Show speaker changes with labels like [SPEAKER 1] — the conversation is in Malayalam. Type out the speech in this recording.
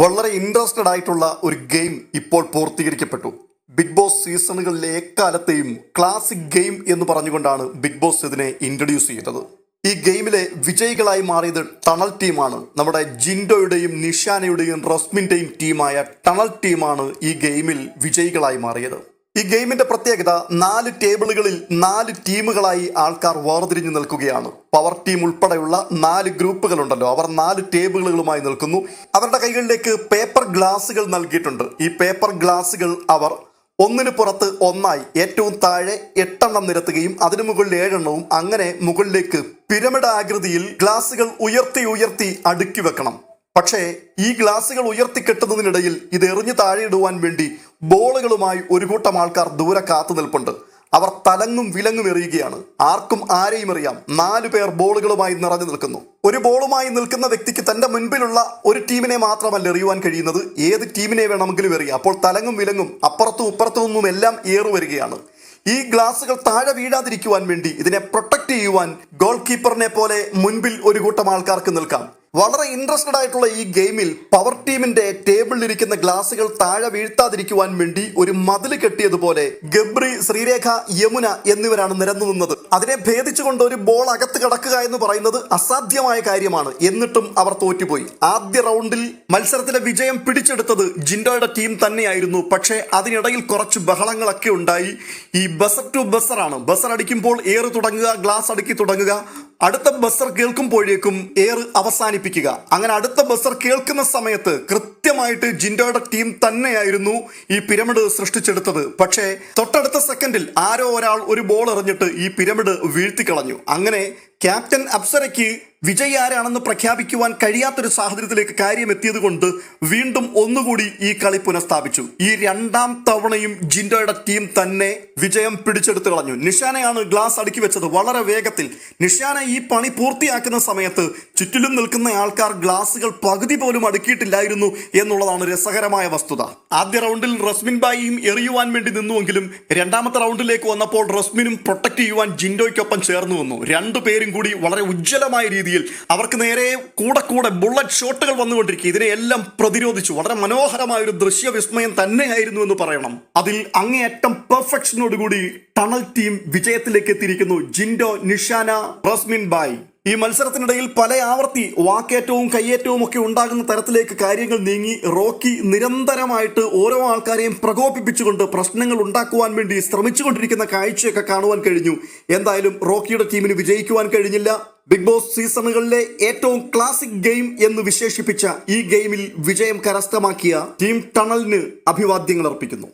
[SPEAKER 1] വളരെ ഇൻട്രസ്റ്റഡ് ആയിട്ടുള്ള ഒരു ഗെയിം ഇപ്പോൾ പൂർത്തീകരിക്കപ്പെട്ടു. ബിഗ് ബോസ് സീസണുകളിലെ എക്കാലത്തെയും ക്ലാസിക് ഗെയിം എന്ന് പറഞ്ഞുകൊണ്ടാണ് ബിഗ് ബോസ് ഇതിനെ ഇൻട്രൊഡ്യൂസ് ചെയ്തത്. ഈ ഗെയിമിലെ വിജയികളായി മാറിയത് ടണൽ ടീമാണ്. നമ്മുടെ ജിൻഡോയുടെയും നിഷാനയുടെയും റസ്മിന്റെയും ടീമായ ടണൽ ടീമാണ് ഈ ഗെയിമിൽ വിജയികളായി മാറിയത്. ഈ ഗെയിമിന്റെ പ്രത്യേകത നാല് ടേബിളുകളിൽ നാല് ടീമുകളായി ആൾക്കാർ വേർതിരിഞ്ഞു നിൽക്കുകയാണ്. പവർ ടീം ഉൾപ്പെടെയുള്ള നാല് ഗ്രൂപ്പുകളുണ്ടല്ലോ. അവർ നാല് ടേബിളുകളുമായി നിൽക്കുന്നു. അവരുടെ കൈകളിലേക്ക് പേപ്പർ ഗ്ലാസുകൾ നൽകിയിട്ടുണ്ട്. ഈ പേപ്പർ ഗ്ലാസുകൾ അവർ ഒന്നിന് പുറത്ത് ഒന്നായി ഏറ്റവും താഴെ എട്ടെണ്ണം നിരത്തുകയും അതിനു മുകളിൽ ഏഴെണ്ണവും അങ്ങനെ മുകളിലേക്ക് പിരമിഡ് ആകൃതിയിൽ ഗ്ലാസുകൾ ഉയർത്തി ഉയർത്തി അടുക്കി വെക്കണം. പക്ഷേ ഈ ഗ്ലാസുകൾ ഉയർത്തി കെട്ടുന്നതിനിടയിൽ ഇത് എറിഞ്ഞു താഴെയിടുവാൻ വേണ്ടി ബോളുകളുമായി ഒരു കൂട്ടം ആൾക്കാർ ദൂരെ കാത്തു നിൽപ്പുണ്ട്. അവർ തലങ്ങും വിലങ്ങും എറിയുകയാണ്. ആർക്കും ആരെയും അറിയാം. നാലു പേർ ബോളുകളുമായി നിറഞ്ഞു നിൽക്കുന്നു. ഒരു ബോളുമായി നിൽക്കുന്ന വ്യക്തിക്ക് തന്റെ മുൻപിലുള്ള ഒരു ടീമിനെ മാത്രമല്ല എറിയുവാൻ കഴിയുന്നത്. ഏത് ടീമിനെ വേണമെങ്കിലും എറിയാം. അപ്പോൾ തലങ്ങും വിലങ്ങും അപ്പുറത്തും ഇപ്പുറത്തും നിന്നും എല്ലാം ഏറു വരികയാണ്. ഈ ഗ്ലാസുകൾ താഴെ വീഴാതിരിക്കുവാൻ വേണ്ടി ഇതിനെ പ്രൊട്ടക്ട് ചെയ്യുവാൻ ഗോൾ കീപ്പറിനെ പോലെ മുൻപിൽ ഒരു കൂട്ടം ആൾക്കാർക്ക് നിൽക്കാം. വളരെ ഇൻട്രസ്റ്റഡ് ആയിട്ടുള്ള ഈ ഗെയിമിൽ പവർ ടീമിന്റെ ടേബിളിൽ ഇരിക്കുന്ന ഗ്ലാസുകൾ താഴെ വീഴ്ത്താതിരിക്കുവാൻ വേണ്ടി ഒരു മതിൽ കെട്ടിയതുപോലെ ഗബ്രി ശ്രീരേഖ യമുന എന്നിവരാണ് നിരന്നു നിന്നത്. അതിനെ ഭേദിച്ചുകൊണ്ട് ഒരു ബോൾ അകത്ത് കിടക്കുക എന്ന് പറയുന്നത് അസാധ്യമായ കാര്യമാണ്. എന്നിട്ടും അവർ തോറ്റുപോയി. ആദ്യ റൗണ്ടിൽ മത്സരത്തിലെ വിജയം പിടിച്ചെടുത്തത് ജിൻഡോയുടെ ടീം തന്നെയായിരുന്നു. പക്ഷേ അതിനിടയിൽ കുറച്ച് ബഹളങ്ങളൊക്കെ ഉണ്ടായി. ഈ ബസർ ടു ബസറാണ് ബസർ അടിക്കുമ്പോൾ ഏറ് തുടങ്ങുക ഗ്ലാസ് അടുക്കി തുടങ്ങുക അടുത്ത ബസർ കേൾക്കുമ്പോഴേക്കും എയർ അവസാനിപ്പിക്കുക. അങ്ങനെ അടുത്ത ബസർ കേൾക്കുന്ന സമയത്ത് കൃത്യമായിട്ട് ജിൻഡോയുടെ ടീം തന്നെയായിരുന്നു ഈ പിരമിഡ് സൃഷ്ടിച്ചെടുത്തത്. പക്ഷേ തൊട്ടടുത്ത സെക്കൻഡിൽ ആരോ ഒരാൾ ഒരു ബോൾ എറിഞ്ഞിട്ട് ഈ പിരമിഡ് വീഴ്ത്തിക്കളഞ്ഞു. അങ്ങനെ ക്യാപ്റ്റൻ അപ്സരയ്ക്ക് വിജയ് ആരാണെന്ന് പ്രഖ്യാപിക്കുവാൻ കഴിയാത്തൊരു സാഹചര്യത്തിലേക്ക് കാര്യം എത്തിയത് കൊണ്ട് വീണ്ടും ഒന്നുകൂടി ഈ കളി പുനഃസ്ഥാപിച്ചു. ഈ രണ്ടാം തവണയും ജിൻഡോയുടെ ടീം തന്നെ വിജയം പിടിച്ചെടുത്തു കളഞ്ഞു. നിഷാനയാണ് ഗ്ലാസ് അടുക്കി വെച്ചത് വളരെ വേഗത്തിൽ. നിഷാന ഈ പണി പൂർത്തിയാക്കുന്ന സമയത്ത് ചുറ്റിലും നിൽക്കുന്ന ആൾക്കാർ ഗ്ലാസുകൾ പകുതി പോലും അടുക്കിയിട്ടില്ലായിരുന്നു എന്നുള്ളതാണ് രസകരമായ വസ്തുത. ആദ്യ റൗണ്ടിൽ റസ്മിൻ ബായിയും എറിയുവാൻ വേണ്ടി നിന്നുവെങ്കിലും രണ്ടാമത്തെ റൗണ്ടിലേക്ക് വന്നപ്പോൾ റസ്മിനും പ്രൊട്ടക്ട് ചെയ്യുവാൻ ജിൻഡോയ്ക്കൊപ്പം ചേർന്നു വന്നു രണ്ടു പേരും കൂടി വളരെ ഉജ്ജ്വലമായ രീതിയിൽ അവർക്ക് നേരെ കൂടെ കൂടെ ബുള്ളറ്റ് ഷോട്ടുകൾ വന്നുകൊണ്ടിരിക്കുക. ഇതിനെയെല്ലാം പ്രതിരോധിച്ചു. വളരെ മനോഹരമായ ഒരു ദൃശ്യ വിസ്മയം തന്നെയായിരുന്നു എന്ന് പറയണം. അതിൽ അങ്ങേയറ്റം പെർഫെക്ഷനോടുകൂടി ടണൽ ടീം വിജയത്തിലേക്ക് എത്തിയിരിക്കുന്നു ജിൻഡോ നിഷാന റസ്മിൻ ബായ്. ഈ മത്സരത്തിനിടയിൽ പല ആവർത്തി വാക്കേറ്റവും കയ്യേറ്റവും ഒക്കെ ഉണ്ടാകുന്ന തരത്തിലേക്ക് കാര്യങ്ങൾ നീങ്ങി റോക്കി നിരന്തരമായിട്ട് ഓരോ ആൾക്കാരെയും പ്രകോപിപ്പിച്ചുകൊണ്ട് പ്രശ്നങ്ങൾ ഉണ്ടാക്കുവാൻ വേണ്ടി ശ്രമിച്ചുകൊണ്ടിരിക്കുന്ന കാഴ്ചയൊക്കെ കാണുവാൻ കഴിഞ്ഞു. എന്തായാലും റോക്കിയുടെ ടീമിന് വിജയിക്കുവാൻ കഴിഞ്ഞില്ല. ബിഗ് ബോസ് സീസണുകളിലെ ഏറ്റവും ക്ലാസിക് ഗെയിം എന്ന് വിശേഷിപ്പിച്ച ഈ ഗെയിമിൽ വിജയം കരസ്ഥമാക്കിയ ടീം ടണലിന് അഭിവാദ്യങ്ങൾ അർപ്പിക്കുന്നു.